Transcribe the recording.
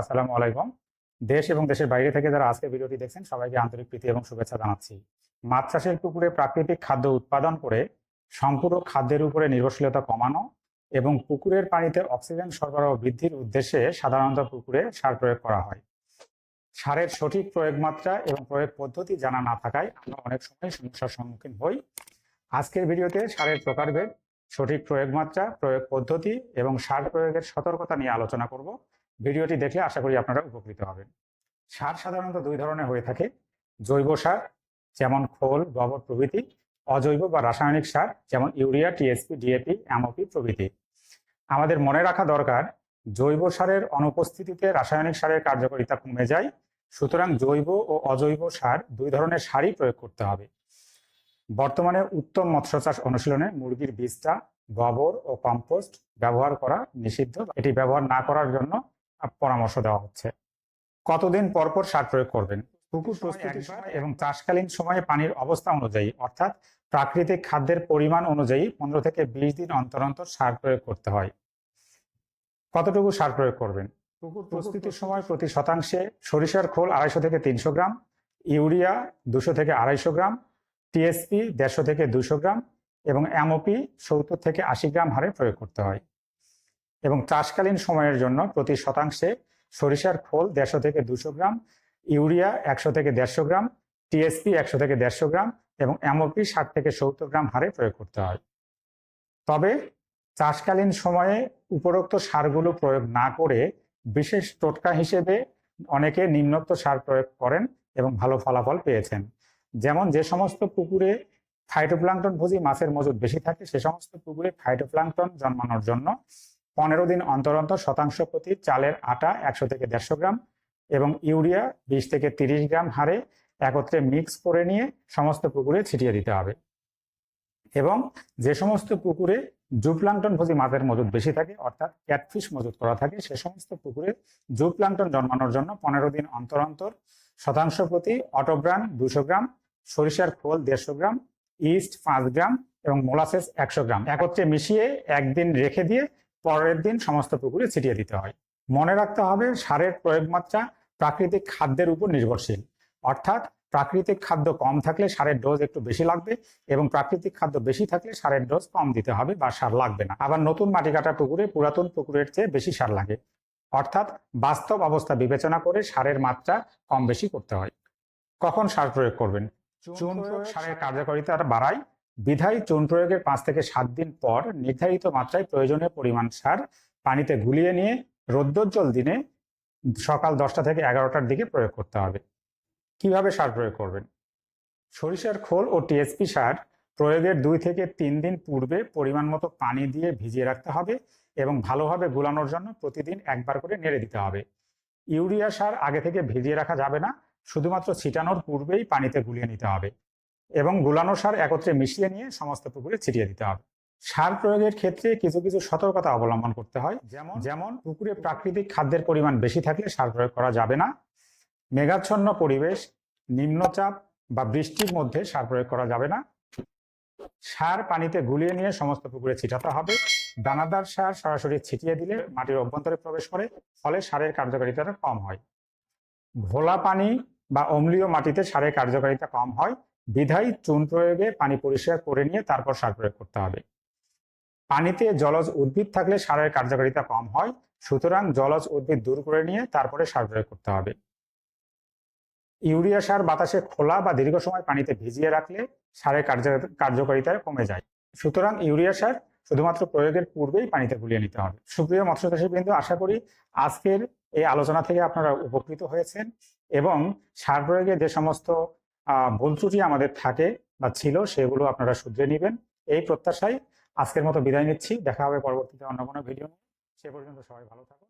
আসসালামু আলাইকুম। দেশ এবং দেশের বাইরে থেকে যারা আজকে ভিডিওটি দেখছেন, সবাইকে আন্তরিক প্রীতি এবং শুভেচ্ছা জানাচ্ছি। মাছ চাষের পুকুরে প্রাকৃতিক খাদ্য উৎপাদন করে সম্পূর্ণ খাদ্যের উপরে নির্ভরশীলতা কমানো এবং পুকুরের পানিতে অক্সিজেন সরবরাহ বৃদ্ধির উদ্দেশ্যে সাধারণত পুকুরে সার প্রয়োগ করা হয়। সারের সঠিক প্রয়োগ মাত্রা এবং প্রয়োগ পদ্ধতি জানা না থাকায় আমরা অনেক সময় সমস্যার সম্মুখীন হই। আজকের ভিডিওতে সারের প্রকারভেদ সঠিক প্রয়োগ মাত্রা, প্রয়োগ পদ্ধতি এবং সার প্রয়োগের সতর্কতা নিয়ে আলোচনা করব। ভিডিওটি দেখলে আশা করি আপনারা উপকৃত হবেন। সার সাধারণত দুই ধরনের হয়ে থাকে। জৈব সার, যেমন খোল, গোবর প্রভৃতি, অজৈব বা রাসায়নিক সার, যেমন ইউরিয়া, টিএসপি, ডিএপি, এমওপি প্রভৃতি। আমাদের মনে রাখা দরকার, জৈব সারের অনুপস্থিতিতে রাসায়নিক সারের কার্যকারিতা কমে যায়। সুতরাং জৈব ও অজৈব সার দুই ধরনের সারই প্রয়োগ করতে হবে। বর্তমানে উত্তম মৎস্য চাষ অনুশীলনে মুরগির বীজটা গোবর ও কম্পোস্ট ব্যবহার করা নিষিদ্ধ। এটি ব্যবহার না করার জন্য পরামর্শ দেওয়া হচ্ছে। কতদিন পর পর সার প্রয়োগ করবেন? পুকুর প্রস্তুতির সময় এবং চাষকালীন সময়ে পানির অবস্থা অনুযায়ী অর্থাৎ প্রাকৃতিক খাদ্যের পরিমাণ অনুযায়ী পনেরো থেকে বিশ দিন অন্তর অন্তর সার প্রয়োগ করতে হয়। কতটুকু সার প্রয়োগ করবেন? পুকুর প্রস্তুতির সময় প্রতি শতাংশে সরিষার খোল আড়াইশো থেকে তিনশো গ্রাম ইউরিয়া দুশো থেকে আড়াইশো গ্রাম টিএসপি দেড়শো থেকে দুশো গ্রাম এবং এমওপি সত্তর থেকে আশি গ্রাম হারে প্রয়োগ করতে হয়। এবং চাষকালীন সময়ের জন্য প্রতি শতাংশে সরিষার খোল দেড়শো থেকে দুশো গ্রাম, ইউরিয়া একশো থেকে দেড়শো গ্রাম টিএসপি একশো থেকে দেড়শো গ্রাম এবং এমওপি ষাট থেকে সত্তর গ্রাম হারে প্রয়োগ করতে হয়। তবে চাষকালীন সময়ে উপরোক্ত সারগুলো প্রয়োগ না করে বিশেষ টোটকা হিসেবে অনেকে নিম্নোক্ত সার প্রয়োগ করেন এবং ভালো ফলাফল পেয়েছেন। যেমন যে সমস্ত পুকুরে ফাইটোপ্লাঙ্কটন ভোজী মাছের মজুদ বেশি থাকে, সে সমস্ত পুকুরে ফাইটোপ্লাঙ্কটন জন্মানোর জন্য পনেরো দিন অন্তর অন্তর শতাংশ প্রতি চালের আটা একশো থেকে দেড়শো গ্রাম এবং ইউরিয়া বিশ থেকে তিরিশ গ্রাম হারে একত্রে মিক্স করে নিয়ে সমস্ত পুকুরে ছিটিয়ে দিতে হবে। এবং যে সমস্ত পুকুরে জুপ্লাঙ্কটন ভোজী মাছের মজুদ বেশি থাকে, অর্থাৎ ক্যাটফিশ মজুদ করা থাকে, সে সমস্ত পুকুরে জুপ্লাঙ্কটন জন্মানোর জন্য পনেরো দিন অন্তর অন্তর শতাংশ প্রতি অটোব্রান দুশো গ্রাম সরিষার খোল দেড়শো গ্রাম, ইস্ট পাঁচ গ্রাম এবং মোলাসেস একশো গ্রাম। একত্রে মিশিয়ে একদিন রেখে দিয়ে পরের দিন সমস্ত পুকুরে ছিটিয়ে দিতে হয়। মনে রাখতে হবে সারের প্রয়োগ মাত্রা প্রাকৃতিক খাদ্যের উপর নির্ভরশীল। অর্থাৎ প্রাকৃতিক খাদ্য কম থাকলে সারের ডোজ একটু বেশি লাগবে এবং প্রাকৃতিক খাদ্য বেশি থাকলে সারের ডোজ কম দিতে হবে বা সার লাগবে না। আবার নতুন মাটি কাটা পুকুরে পুরাতন পুকুরের চেয়ে বেশি সার লাগে। অর্থাৎ বাস্তব অবস্থা বিবেচনা করে সারের মাত্রা কম বেশি করতে হয়। কখন সার প্রয়োগ করবেন? চুন প্রয়োগ সারের কার্যকারিতা বাড়ায়। বিধায় চুন প্রয়োগের পাঁচ থেকে সাত দিন পর নির্ধারিত মাত্রায় প্রয়োজনীয় পরিমাণ সার পানিতে গুলিয়ে নিয়ে রৌদ্রোজ্জ্বল দিনে সকাল দশটা থেকে এগারোটার দিকে প্রয়োগ করতে হবে। কীভাবে সার প্রয়োগ করবেন? সরিষার খোল ও টিএসপি সার প্রয়োগের দুই থেকে তিন দিন পূর্বে পরিমাণ মতো পানি দিয়ে ভিজিয়ে রাখতে হবে এবং ভালোভাবে গুলানোর জন্য প্রতিদিন একবার করে নেড়ে দিতে হবে। ইউরিয়া সার আগে থেকে ভিজিয়ে রাখা যাবে না শুধুমাত্র ছিটানোর পূর্বেই পানিতে গুলিয়ে নিতে হবে এবং গুলানো সার একত্রে মিশিয়ে নিয়ে সমস্ত পুকুরে ছিটিয়ে দিতে হবে। সার প্রয়োগের ক্ষেত্রে কিছু কিছু সতর্কতা অবলম্বন করতে হয়। যেমন যেমন পুকুরে প্রাকৃতিক খাদ্যের পরিমাণ বেশি থাকলে সার প্রয়োগ করা যাবে না। মেঘাচ্ছন্ন পরিবেশ, নিম্নচাপ বা বৃষ্টির মধ্যে সার প্রয়োগ করা যাবে না। সার পানিতে গুলিয়ে নিয়ে সমস্ত পুকুরে ছিটাতে হবে। দানাদার সার সরাসরি ছিটিয়ে দিলে মাটির অভ্যন্তরে প্রবেশ করে, ফলে সারের কার্যকারিতাটা কম হয়। ভোলা পানি বা অম্লীয় মাটিতে সারের কার্যকারিতা কম হয় বিধায় চুন প্রয়োগে পানি পরিষ্কার করে নিয়ে তারপর সার প্রয়োগ করতে হবে। পানিতে জলজ উদ্ভিদ থাকলে সারের কার্যকারিতা কম হয়, সুতরাং জলজ উদ্ভিদ দূর করে নিয়ে তারপরে সার প্রয়োগ করতে হবে। ইউরিয়া সার বাতাসে খোলা বা দীর্ঘ সময় পানিতে ভিজিয়ে রাখলে সারের কার্যকারিতা কমে যায়। সুতরাং ইউরিয়া সার শুধুমাত্র প্রয়োগের পূর্বেই পানিতে গুলিয়ে নিতে হবে। সুপ্রিয় মৎস্যচাষী বিন্দু আশা করি আজকের এই আলোচনা থেকে আপনারা উপকৃত হয়েছেন। এবং সার প্রয়োগে যে সমস্ত ভুল ত্রুটি আমাদের থাকে বা ছিল, সেগুলো আপনারা শুধরে নেবেন। এই প্রত্যাশায় আজকের মতো বিদায় নিচ্ছি। দেখা হবে পরবর্তীতে অন্য কোনো ভিডিও সে পর্যন্ত সবাই ভালো থাকুন।